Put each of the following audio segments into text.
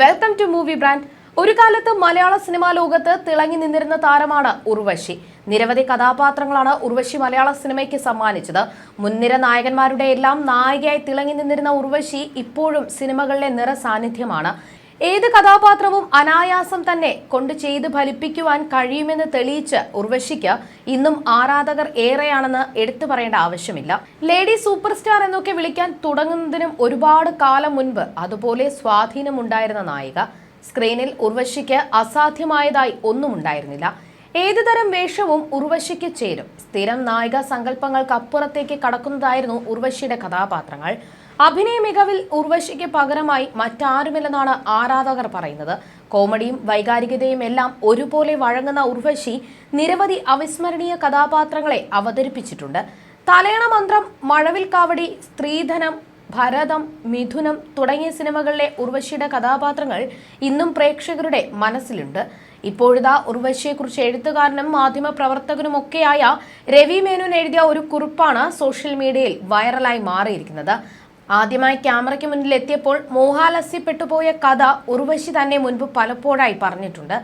Welcome to movie brand ഒരു കാലത്ത് മലയാള cinema ലോകത്ത് തിളങ്ങി നിന്നിരുന്ന താരമാണ് ഉർവശി. നിരവധി കഥാപാത്രങ്ങളാണ് ഉർവശി മലയാള സിനിമയ്ക്ക് സമ്മാനിച്ചത്. മുൻനിര നായകന്മാരുടെ എല്ലാം നായികയായി തിളങ്ങി നിന്നിരുന്ന ഉർവശി ഇപ്പോഴും സിനിമകളിലെ നിറ സാന്നിധ്യമാണ് ഏത് കഥാപാത്രവും അനായാസം തന്നെ കൊണ്ട് ചെയ്ത് ഫലിപ്പിക്കുവാൻ കഴിയുമെന്ന് തെളിയിച്ച് ഉർവശിക്ക് ഇന്നും ആരാധകർ ഏറെയാണെന്ന് എടുത്തു പറയേണ്ട ആവശ്യമില്ല. ലേഡി സൂപ്പർ സ്റ്റാർ എന്നൊക്കെ വിളിക്കാൻ തുടങ്ങുന്നതിനും ഒരുപാട് കാലം മുൻപ് അതുപോലെ സ്വാധീനമുണ്ടായിരുന്ന നായിക. സ്ക്രീനിൽ ഉർവശിക്ക് അസാധ്യമായതായി ഒന്നും ഉണ്ടായിരുന്നില്ല. ഏതുതരം വേഷവും ഉർവശിക്ക് ചേരും. സ്ഥിരം നായിക സങ്കല്പങ്ങൾക്കപ്പുറത്തേക്ക് കടക്കുന്നതായിരുന്നു ഉർവശിയുടെ കഥാപാത്രങ്ങൾ. അഭിനയ മികവിൽ ഉർവശിക്ക് പകരമായി മറ്റാരുമില്ലെന്നാണ് ആരാധകർ പറയുന്നത്. കോമഡിയും വൈകാരികതയും എല്ലാം ഒരുപോലെ വഴങ്ങുന്ന ഉർവശി നിരവധി അവിസ്മരണീയ കഥാപാത്രങ്ങളെ അവതരിപ്പിച്ചിട്ടുണ്ട്. തലയണ മന്ത്രം മഴവിൽ കാവടി സ്ത്രീധനം ഭരതം മിഥുനം തുടങ്ങിയ സിനിമകളിലെ ഉർവശിയുടെ കഥാപാത്രങ്ങൾ ഇന്നും പ്രേക്ഷകരുടെ മനസ്സിലുണ്ട്. ഇപ്പോഴിതാ ഉർവശിയെക്കുറിച്ച് എഴുത്തുകാരനും മാധ്യമപ്രവർത്തകനുമൊക്കെയായ രവി മേനോൻ എഴുതിയ ഒരു കുറിപ്പാണ് സോഷ്യൽ മീഡിയയിൽ വൈറലായി മാറിയിരിക്കുന്നത്. ആദ്യമായി ക്യാമറയ്ക്ക് മുന്നിൽ എത്തിയപ്പോൾ മോഹാലസ്യപ്പെട്ടുപോയ കഥ ഉർവശി തന്നെ മുൻപ് പലപ്പോഴായി പറഞ്ഞിട്ടുണ്ട്.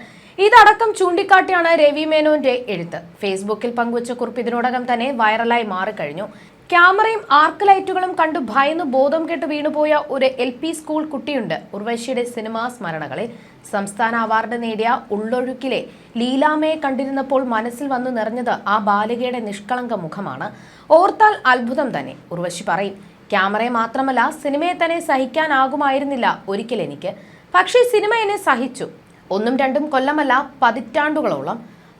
ഇതടക്കം ചൂണ്ടിക്കാട്ടിയാണ് രവി മേനോന്റെ എഴുത്ത്. ഫേസ്ബുക്കിൽ പങ്കുവച്ച കുറിപ്പ് ഇതിനോടകം തന്നെ വൈറലായി മാറിക്കഴിഞ്ഞു. ക്യാമറയും ആർക്ക് ലൈറ്റുകളും കണ്ടു ഭയന്ന് ബോധം കെട്ട് വീണുപോയ ഒരു എൽ പി സ്കൂൾ കുട്ടിയുണ്ട് ഉർവശിയുടെ സിനിമാ സ്മരണകളിൽ. സംസ്ഥാന അവാർഡ് നേടിയ ഉള്ളൊഴുക്കിലെ ലീലാമയെ കണ്ടിരുന്നപ്പോൾ മനസ്സിൽ വന്നു നിറഞ്ഞത് ആ ബാലികയുടെ നിഷ്കളങ്ക മുഖമാണ്. ഓർത്താൽ അത്ഭുതം തന്നെ ഉർവശി പറയും. ക്യാമറയെ മാത്രമല്ല സിനിമയെ തന്നെ സഹിക്കാനാകുമായിരുന്നില്ല ഒരിക്കൽ എനിക്ക്. പക്ഷേ സിനിമ എന്നെ സഹിച്ചു. ഒന്നും രണ്ടും കൊല്ലമല്ല പതിറ്റാണ്ടുകളോളം.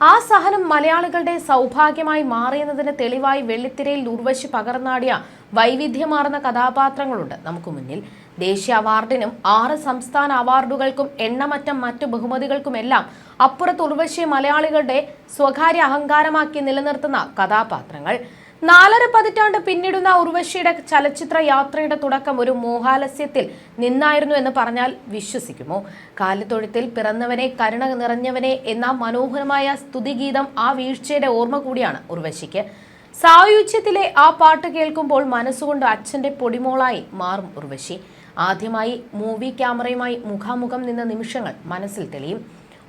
ആ സഹനം മലയാളികളുടെ സൗഭാഗ്യമായി മാറിയെന്നതിന് തെളിവായി വെള്ളിത്തിരയിൽ ഉർവശി പകർന്നാടിയ വൈവിധ്യമാർന്ന കഥാപാത്രങ്ങളുണ്ട് നമുക്ക് മുന്നിൽ. ദേശീയ അവാർഡിനും ആറ് സംസ്ഥാന അവാർഡുകൾക്കും എണ്ണമറ്റം മറ്റു ബഹുമതികൾക്കുമെല്ലാം അപ്പുറത്ത് ഉർവശി മലയാളികളുടെ സ്വകാര്യ അഹങ്കാരമാക്കി നിലനിർത്തുന്ന കഥാപാത്രങ്ങൾ. നാലര പതിറ്റാണ്ട് പിന്നിടുന്ന ഉർവശിയുടെ ചലച്ചിത്ര യാത്രയുടെ തുടക്കം ഒരു മോഹാലസ്യത്തിൽ നിന്നായിരുന്നു എന്ന് പറഞ്ഞാൽ വിശ്വസിക്കുമോ? കാലിത്തൊഴുത്തിൽ പിറന്നവനെ കരുണ നിറഞ്ഞവനെ എന്ന മനോഹരമായ സ്തുതിഗീതം ആ വീഴ്ചയുടെ ഓർമ്മ കൂടിയാണ് ഉർവശിക്ക്. സായുജ്യത്തിലെ ആ പാട്ട് കേൾക്കുമ്പോൾ മനസ്സുകൊണ്ട് അച്ഛന്റെ പൊടിമോളായി മാറും ഉർവശി. ആദ്യമായി മൂവി ക്യാമറയുമായി മുഖാമുഖം നിന്ന നിമിഷങ്ങൾ മനസ്സിൽ തെളിയും.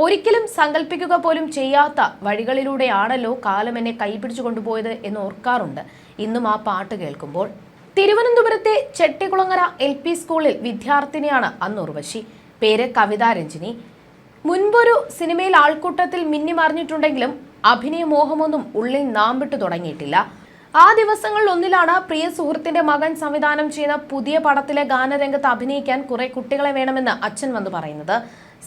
ഒരിക്കലും സങ്കല്പിക്കുക പോലും ചെയ്യാത്ത വഴികളിലൂടെയാണല്ലോ കാലം എന്നെ കൈപിടിച്ചു കൊണ്ടുപോയത് എന്ന് ഓർക്കാറുണ്ട്. ഇന്നും ആ പാട്ട് കേൾക്കുമ്പോൾ തിരുവനന്തപുരത്തെ ചെട്ടികുളങ്ങര എൽ പി സ്കൂളിൽ വിദ്യാർത്ഥിനിയാണ് അന്ന് ഉർവശി. പേര് കവിതാ രഞ്ജിനി. മുൻപൊരു സിനിമയിൽ ആൾക്കൂട്ടത്തിൽ മിന്നിമറിഞ്ഞിട്ടുണ്ടെങ്കിലും അഭിനയ മോഹമൊന്നും ഉള്ളിൽ നാം വിട്ടു തുടങ്ങിയിട്ടില്ല. ആ ദിവസങ്ങളിൽ ഒന്നിലാണ് പ്രിയ സുഹൃത്തിന്റെ മകൻ സംവിധാനം ചെയ്യുന്ന പുതിയ പടത്തിലെ ഗാനരംഗത്ത് അഭിനയിക്കാൻ കുറെ കുട്ടികളെ വേണമെന്ന് അച്ഛൻ വന്നു പറയുന്നത്.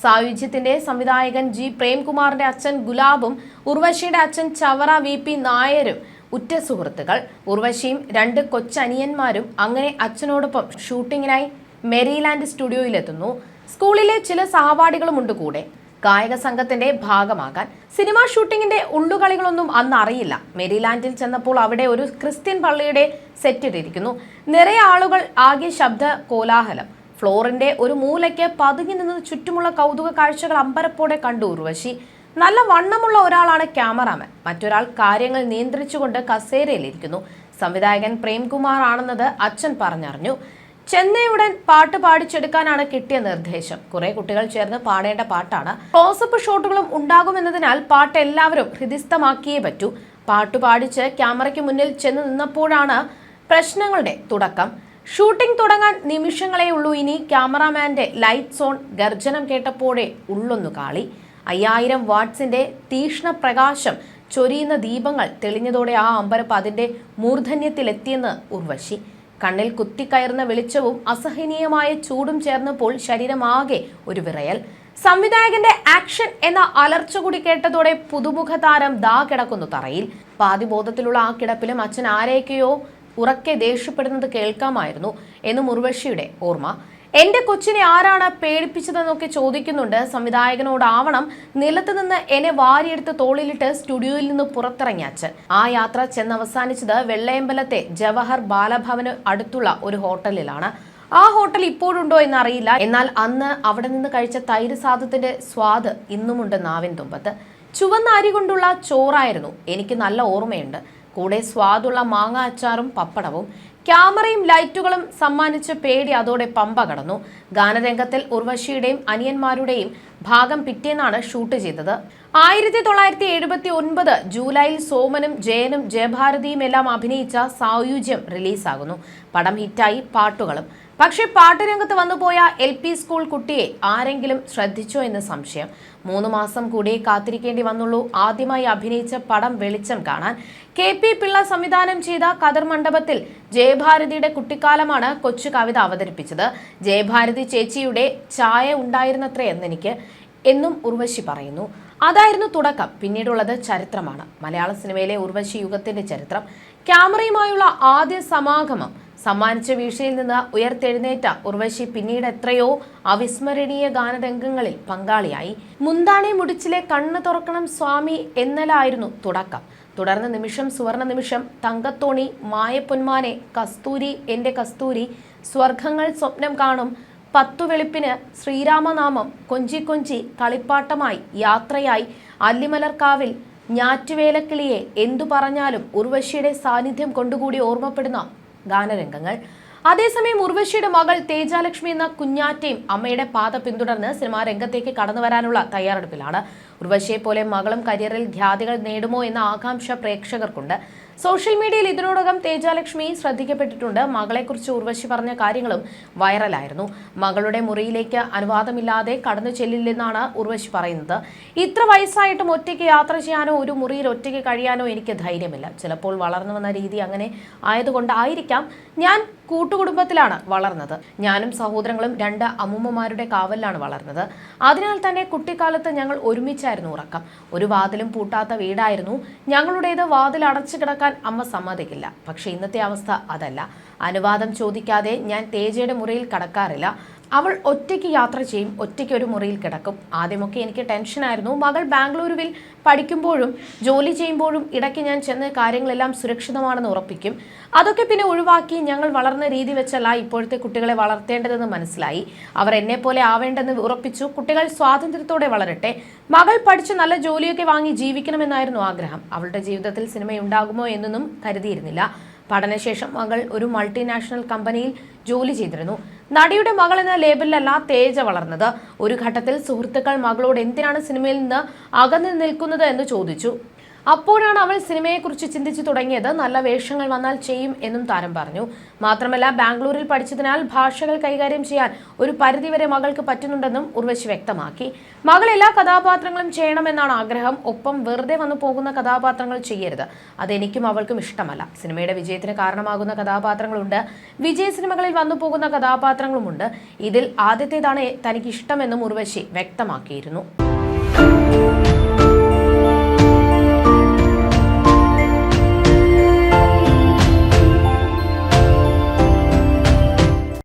സായുജ്യത്തിന്റെ സംവിധായകൻ ജി പ്രേംകുമാറിന്റെ അച്ഛൻ ഗുലാബും ഉർവശിയുടെ അച്ഛൻ ചവറ വി പി നായരും ഉറ്റ സുഹൃത്തുക്കൾ. ഉർവശിയും രണ്ട് കൊച്ചനിയന്മാരും അങ്ങനെ അച്ഛനോടൊപ്പം ഷൂട്ടിങ്ങിനായി മെരിലാൻഡ് സ്റ്റുഡിയോയിലെത്തുന്നു. സ്കൂളിലെ ചില സഹപാഠികളുമുണ്ട് കൂടെ. ഗായക സംഘത്തിന്റെ ഭാഗമാകാൻ സിനിമാ ഷൂട്ടിങ്ങിന്റെ ഉള്ളുകളികളൊന്നും അന്ന് അറിയില്ല. മെരിലാൻഡിൽ ചെന്നപ്പോൾ അവിടെ ഒരു ക്രിസ്ത്യൻ പള്ളിയുടെ സെറ്റിട്ടിരിക്കുന്നു നിറയെ ആളുകൾ ആകെ ശബ്ദ കോലാഹലം. ഫ്ലോറിന്റെ ഒരു മൂലയ്ക്ക് പതുങ്ങി നിന്ന് ചുറ്റുമുള്ള കൗതുക കാഴ്ചകൾ അമ്പരപ്പോടെ കണ്ടു ഉർവശി. നല്ല വണ്ണമുള്ള ഒരാളാണ് ക്യാമറാമാൻ. മറ്റൊരാൾ കാര്യങ്ങൾ നിയന്ത്രിച്ചുകൊണ്ട് കസേരയിലിരിക്കുന്നു. സംവിധായകൻ പ്രേംകുമാർ ആണെന്നത് അച്ഛൻ പറഞ്ഞറിഞ്ഞു. ചെന്നൈയുടൻ പാട്ട് പാടിച്ചെടുക്കാനാണ് കിട്ടിയ നിർദ്ദേശം. കുറെ കുട്ടികൾ ചേർന്ന് പാടേണ്ട പാട്ടാണ്. ക്ലോസപ്പ് ഷോട്ടുകളും ഉണ്ടാകുമെന്നതിനാൽ പാട്ട് എല്ലാവരും ഹൃദിസ്ഥമാക്കിയേ പറ്റൂ. പാട്ട് പാടിച്ച് ക്യാമറയ്ക്ക് മുന്നിൽ ചെന്ന് നിന്നപ്പോഴാണ് പ്രശ്നങ്ങളുടെ തുടക്കം. ഷൂട്ടിംഗ് തുടങ്ങാൻ നിമിഷങ്ങളേ ഉള്ളൂ ഇനി ക്യാമറാമാന്റെ ലൈറ്റ് സോൺ ഗർജനം കേട്ടപ്പോഴേ ഉള്ളൊന്നു കാളി. അയ്യായിരം വാട്ട്സിന്റെ തീഷ്ണ പ്രകാശം ചൊരിയുന്ന ദീപങ്ങൾ തെളിഞ്ഞതോടെ ആ അമ്പരപ്പ് അതിന്റെ മൂർധന്യത്തിലെത്തിയെന്ന് ഉർവശി. കണ്ണിൽ കുത്തിക്കയറുന്ന വെളിച്ചവും അസഹനീയമായ ചൂടും ചേർന്നപ്പോൾ ശരീരമാകെ ഒരു വിറയൽ. സംവിധായകന്റെ ആക്ഷൻ എന്ന അലർച്ച കൂടി കേട്ടതോടെ പുതുമുഖ താരം ദാ കിടക്കുന്നു തറയിൽ. പാതിബോധത്തിലുള്ള ആ കിടപ്പിലും അച്ഛൻ ആരെയൊക്കെയോ ഉറക്കെ ദേഷ്യപ്പെടുന്നത് കേൾക്കാമായിരുന്നു എന്ന് മുർവശിയുടെ ഓർമ്മ. എന്റെ കൊച്ചിനെ ആരാണ് പേടിപ്പിച്ചതെന്നൊക്കെ ചോദിക്കുന്നുണ്ട്. സംവിധായകനോടാവണം. നിലത്ത് നിന്ന് എന്നെ വാരിയെടുത്ത് തോളിലിട്ട് സ്റ്റുഡിയോയിൽ നിന്ന് പുറത്തിറങ്ങിയ അച്ഛൻ. ആ യാത്ര ചെന്നവസാനിച്ചത് വെള്ളയമ്പലത്തെ ജവഹർ ബാലഭവന് അടുത്തുള്ള ഒരു ഹോട്ടലിലാണ്. ആ ഹോട്ടൽ ഇപ്പോഴുണ്ടോ എന്നറിയില്ല. എന്നാൽ അന്ന് അവിടെ നിന്ന് കഴിച്ച തൈര് സാധത്തിന്റെ സ്വാദ് ഇന്നുമുണ്ട് നാവിൻ തുമ്പത്ത്. ചുവന്ന അരി കൊണ്ടുള്ള ചോറായിരുന്നു. എനിക്ക് നല്ല ഓർമ്മയുണ്ട്. കൂടെ സ്വാദുള്ള മാങ്ങ അച്ചാറും പപ്പടവും ക്യാമറയും ലൈറ്റുകളും സമ്മാനിച്ച് പേടി അതോടെ പമ്പ കടന്നു. ഗാനരംഗത്തിൽ ഉർവശിയുടെയും അനിയന്മാരുടെയും ഭാഗം പിറ്റേന്നാണ് ഷൂട്ട് ചെയ്തത്. ആയിരത്തി തൊള്ളായിരത്തി എഴുപത്തി ഒൻപത് ജൂലൈയിൽ സോമനും ജയനും ജയഭാരതിയും എല്ലാം അഭിനയിച്ച സായുജ്യം റിലീസാകുന്നു. പടം ഹിറ്റായി പാട്ടുകളും. പക്ഷേ പാട്ടുരംഗത്ത് വന്നുപോയ എൽ പി സ്കൂൾ കുട്ടിയെ ആരെങ്കിലും ശ്രദ്ധിച്ചോ എന്ന് സംശയം. മൂന്ന് മാസം കൂടി കാത്തിരിക്കേണ്ടി വന്നുള്ളൂ. ആദ്യമായി അഭിനയിച്ച പടം വെളിച്ചം കാണാൻ. കെ പി പിള്ള സംവിധാനം ചെയ്ത കതിർ മണ്ഡപത്തിൽ ജയഭാരതിയുടെ കുട്ടിക്കാലമാണ് കൊച്ചു കവിത അവതരിപ്പിച്ചത്. ജയഭാരതി ചേച്ചിയുടെ ചായ ഉണ്ടായിരുന്നത്രേ എന്നെനിക്ക് എന്നും ഉർവശി പറയുന്നു. അതായിരുന്നു തുടക്കം. പിന്നീടുള്ളത് ചരിത്രമാണ്. മലയാള സിനിമയിലെ ഉർവശി യുഗത്തിന്റെ ചരിത്രം ക്യാമറയുമായുള്ള ആദ്യ സമാഗമം സമ്മാനിച്ച വീഴ്ചയിൽ നിന്ന് ഉയർത്തെഴുന്നേറ്റ ഉർവശി പിന്നീട് എത്രയോ അവിസ്മരണീയ ഗാനരംഗങ്ങളിൽ പങ്കാളിയായി. മുന്താണി മുടിച്ചിലെ കണ്ണ് തുറക്കണം സ്വാമി എന്നലായിരുന്നു തുടക്കം. തുടർന്ന് നിമിഷം സുവർണ നിമിഷം തങ്കത്തോണി മായപ്പൊന്മാനെ കസ്തൂരി എന്റെ കസ്തൂരി സ്വർഗങ്ങൾ സ്വപ്നം കാണും പത്തു വെളുപ്പിന് ശ്രീരാമനാമം കൊഞ്ചി കൊഞ്ചി കളിപ്പാട്ടമായി യാത്രയായി അല്ലിമലർക്കാവിൽ ഞാറ്റുവേലക്കിളിയെ എന്തു പറഞ്ഞാലും ഉർവശിയുടെ സാന്നിധ്യം കൊണ്ടുകൂടി ഓർമ്മപ്പെടുന്ന ഗാനരംഗങ്ങൾ. അതേസമയം ഉർവശിയുടെ മകൾ തേജാലക്ഷ്മി എന്ന കുഞ്ഞാറ്റയും അമ്മയുടെ പാത പിന്തുടർന്ന് സിനിമാ രംഗത്തേക്ക് കടന്നു വരാനുള്ള തയ്യാറെടുപ്പിലാണ്. ഉർവശിയെ പോലെ മകളും കരിയറിൽ ഖ്യാതികൾ നേടുമോ എന്ന ആകാംക്ഷ പ്രേക്ഷകർക്കുണ്ട്. സോഷ്യൽ മീഡിയയിൽ ഇതിനോടകം തേജാലക്ഷ്മി ശ്രദ്ധിക്കപ്പെട്ടിട്ടുണ്ട്. മകളെക്കുറിച്ച് ഉർവശി പറഞ്ഞ കാര്യങ്ങളും വൈറലായിരുന്നു. മകളുടെ മുറിയിലേക്ക് അനുവാദമില്ലാതെ കടന്നു ചെല്ലില്ലെന്നാണ് ഉർവശി പറയുന്നത്. ഇത്ര വയസ്സായിട്ടും ഒറ്റയ്ക്ക് യാത്ര ചെയ്യാനോ ഒരു മുറിയിൽ ഒറ്റയ്ക്ക് കഴിയാനോ എനിക്ക് ധൈര്യമില്ല. ചിലപ്പോൾ വളർന്നു വന്ന രീതി അങ്ങനെ ആയതുകൊണ്ടായിരിക്കാം. ഞാൻ കൂട്ടുകുടുംബത്തിലാണ് വളർന്നത്. ഞാനും സഹോദരങ്ങളും രണ്ട് അമ്മൂമ്മമാരുടെ കാവലിലാണ് വളർന്നത്. അതിനാൽ തന്നെ കുട്ടിക്കാലത്ത് ഞങ്ങൾ ഒരുമിച്ചായിരുന്നു ഉറക്കം. ഒരു വാതിലും പൂട്ടാത്ത വീടായിരുന്നു. ഞങ്ങളുടേത് വാതിൽ അടച്ചു കിടക്കാൻ അമ്മ സമ്മതിക്കില്ല. പക്ഷേ ഇന്നത്തെ അവസ്ഥ അതല്ല. അനുവാദം ചോദിക്കാതെ ഞാൻ തേജയുടെ മുറിയിൽ കടക്കാറില്ല. അവൾ ഒറ്റയ്ക്ക് യാത്ര ചെയ്യും ഒറ്റയ്ക്ക് ഒരു മുറിയിൽ കിടക്കും. ആദ്യമൊക്കെ എനിക്ക് ടെൻഷനായിരുന്നു മകൾ ബാംഗ്ലൂരുവിൽ പഠിക്കുമ്പോഴും ജോലി ചെയ്യുമ്പോഴും ഇടയ്ക്ക് ഞാൻ ചെന്ന് കാര്യങ്ങളെല്ലാം സുരക്ഷിതമാണെന്ന് ഉറപ്പിക്കും. അതൊക്കെ പിന്നെ ഒഴിവാക്കി ഞങ്ങൾ വളർന്ന രീതി വെച്ചല്ല ഇപ്പോഴത്തെ കുട്ടികളെ വളർത്തേണ്ടതെന്ന് മനസ്സിലായി. അവർ എന്നെ പോലെ ആവേണ്ടെന്ന് ഉറപ്പിച്ചു. കുട്ടികൾ സ്വാതന്ത്ര്യത്തോടെ വളരട്ടെ. മകൾ പഠിച്ച് നല്ല ജോലിയൊക്കെ വാങ്ങി ജീവിക്കണമെന്നായിരുന്നു ആഗ്രഹം. അവളുടെ ജീവിതത്തിൽ സിനിമയുണ്ടാകുമോ എന്നൊന്നും കരുതിയിരുന്നില്ല. പഠനശേഷം മകൾ ഒരു മൾട്ടിനാഷണൽ കമ്പനിയിൽ ജോലി ചെയ്തിരുന്നു. നടിയുടെ മകൾ എന്ന ലേബലിലല്ല തേജ വളർന്നത്. ഒരു ഘട്ടത്തിൽ സുഹൃത്തുക്കൾ മകളോട് എന്തിനാണ് സിനിമയിൽ നിന്ന് അകന്നു നിൽക്കുന്നത് എന്ന് ചോദിച്ചു. അപ്പോഴാണ് അവൾ സിനിമയെക്കുറിച്ച് ചിന്തിച്ചു തുടങ്ങിയത്. നല്ല വേഷങ്ങൾ വന്നാൽ ചെയ്യും എന്നും താരം പറഞ്ഞു. മാത്രമല്ല ബാംഗ്ലൂരിൽ പഠിച്ചതിനാൽ ഭാഷകൾ കൈകാര്യം ചെയ്യാൻ ഒരു പരിധിവരെ മകൾക്ക് പറ്റുന്നുണ്ടെന്നും ഉർവശി വ്യക്തമാക്കി. മകൾ എല്ലാ കഥാപാത്രങ്ങളും ചെയ്യണമെന്നാണ് ആഗ്രഹം. ഒപ്പം വെറുതെ വന്നു പോകുന്ന കഥാപാത്രങ്ങൾ ചെയ്യരുത്. അതെനിക്കും അവൾക്കും ഇഷ്ടമല്ല. സിനിമയുടെ വിജയത്തിന് കാരണമാകുന്ന കഥാപാത്രങ്ങളുണ്ട്. വിജയ സിനിമകളിൽ വന്നു പോകുന്ന കഥാപാത്രങ്ങളുമുണ്ട്. ഇതിൽ ആദ്യത്തേതാണ് തനിക്ക് ഇഷ്ടമെന്നും ഉർവശി വ്യക്തമാക്കിയിരുന്നു.